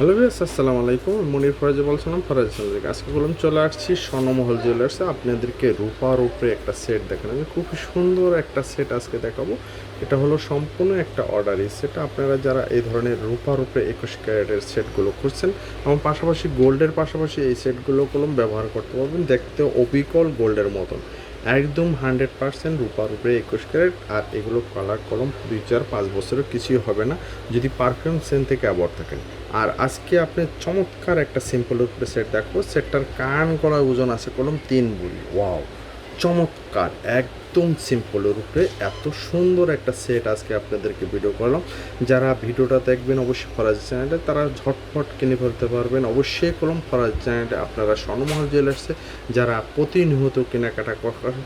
Hello বিয়াস আসসালামু আলাইকুম। মনির ফরাজে বলছিলাম ফরাজ সামজিক। আজকে বললাম, চলে আসছি স্বর্ণমহল জুয়েলার্সে আপনাদেরকে রূপার উপরে একটা সেট দেখানো। আমি খুব সুন্দর একটা সেট আজকে দেখাবো। এটা হলো সম্পূর্ণ একটা অর্ডারই সেট আপনারা যারা এই ধরনের রূপার উপরে একুশ ক্যারেটের সেটগুলো খুঁজছেন, এবং পাশাপাশি গোল্ডের পাশাপাশি এই সেটগুলো কলম ব্যবহার করতে পারবেন। দেখতে অবিকল গোল্ডের মতন। একদম হান্ড্রেড পার্সেন্ট রূপার উপরে একুশ ক্যারেট, আর এগুলো কালার কলম দুই চার পাঁচ বছরের কিছুই হবে না, যদি পারফিউম সেন থেকে অ্যাবর থাকেন। আর আজকে আপনি চমৎকার একটা সিম্পল উপরে সেট দেখো সেটটার কান করার ওজন আছে কলম তিন বুড়ি ওয়াও চমৎকার একদম সিম্পলের উপরে এত সুন্দর একটা সেট আজকে আপনাদেরকে ভিডিও করলাম। যারা ভিডিওটা দেখবেন, অবশ্যই ফরাজ চ্যানেলে তারা ঝটফট কিনে ফেলতে পারবেন। অবশ্যই কলম ফরাজ চ্যানেলে আপনারা স্বর্ণমহল জুয়েলার্সে যারা প্রতিনিয়ত কেনাকাটা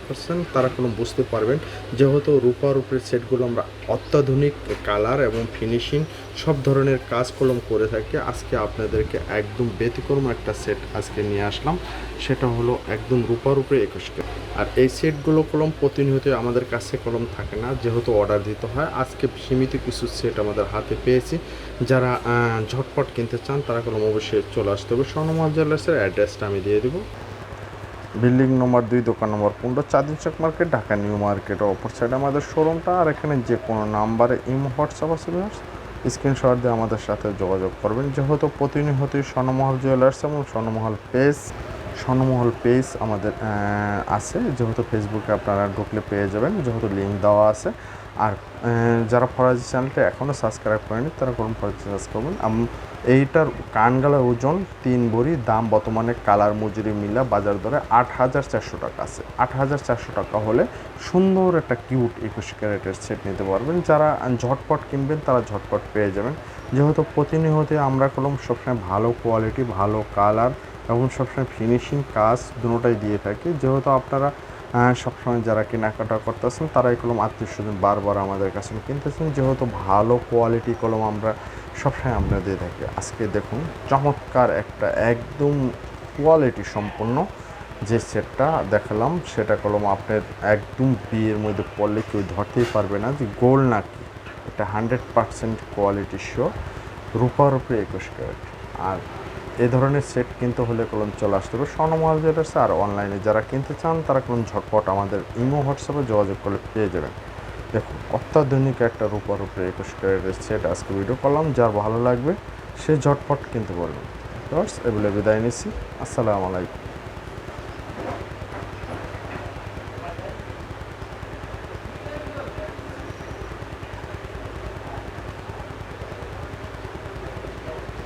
করছেন, তারা কোনো বুঝতে পারবেন। যেহেতু রূপার উপরে সেটগুলো আমরা অত্যাধুনিক কালার এবং ফিনিশিং সব ধরনের কাজ কলম করে থাকি, আজকে আপনাদেরকে একদম ব্যতিক্রম একটা সেট আজকে নিয়ে আসলাম। সেটা হলো একদম রূপার উপরে একুশ কে। আর এই সেটগুলো কলম প্রতিনিয়ত আমাদের কাছে কলম থাকে না, যেহেতু অর্ডার দিতে হয়। আজকে সীমিত কিছু সেট আমাদের হাতে পেয়েছি। যারা ঝটপট কিনতে চান, তারা কলম অবশ্যই চলে আসতে হবে। স্বর্ণমহল জুয়েলার্সের অ্যাড্রেসটা আমি দিয়ে দেবো। বিল্ডিং নম্বর দুই, দোকান নম্বর পনেরো, Chandni Chowk market Dhaka new market অপর সাইডে আমাদের শোরুমটা আর এখানে যে কোনো নাম্বারে ইমো, হোয়াটসঅ্যাপ আছে স্ক্রিনশট দিয়ে আমাদের সাথে যোগাযোগ করবেন। যেহেতু প্রতিনিয়তই স্বর্ণমহল জুয়েলার্স এবং স্বর্ণমহল পেজ স্বর্ণমহল পেজ আমাদের আছে। যেহেতু ফেসবুকে আপনারা ঢুকলে পেয়ে যাবেন, যেহেতু লিঙ্ক দেওয়া আছে। আর যারা ফরাজি চ্যানেলটা এখনও সাবস্ক্রাইব করেনি, তারা কোন ফরাজি করবেন এইটার কানগালার ওজন, তিন বড়ি দাম বর্তমানে কালার মজুরি মিলা বাজার দরে আট হাজার চারশো টাকা আছে। আট হাজার চারশো টাকা হলে সুন্দর একটা কিউট একুশ ক্যারেটের সেট নিতে পারবেন। যারা ঝটপট কিনবেন, তারা ঝটপট পেয়ে যাবেন। যেহেতু প্রতিনিয়ত আমরা কলম সবসময় ভালো কোয়ালিটি ভালো কালার এবং সবসময় ফিনিশিং কাজ দুটোটাই দিয়ে থাকি। যেহেতু আপনারা সবসময় যারা কেনাকাটা করতেছেন, তারাই কলম আত্মীয় স্বজন বারবার আমাদের কাছে কিনতেছেন। যেহেতু ভালো কোয়ালিটি কলম আমরা সবসময় আমরা দিয়ে থাকি। আজকে দেখুন, চমৎকার একটা একদম কোয়ালিটি সম্পন্ন যে সেটটা দেখালাম, সেটা কলম আপনার একদম বিয়ের মধ্যে পড়লে কেউ ধরতেই পারবে না যে গোল নাকি। এটা হান্ড্রেড পারসেন্ট কোয়ালিটি শো রূপার উপরে একুশ ক্যারেট আর এই ধরনের সেট কিনতে হলে কলম চলে আসতে হবে। স্বর্ণমহল জুয়েলার্সে আর অনলাইনে যারা কিনতে চান, তারা কলম ঝটপট আমাদের ইমো, হোয়াটসঅ্যাপে যোগাযোগ করলে পেয়ে যাবেন। দেখুন, অত্যাধুনিক একটা রূপার উপরে একুশ ক্যারেটের সেট আজকে ভিডিও করলাম। যার ভালো লাগবে, সে ঝটপট কিনতে পারবেন এগুলো বিদায় নিচ্ছি। আসসালামু আলাইকুম।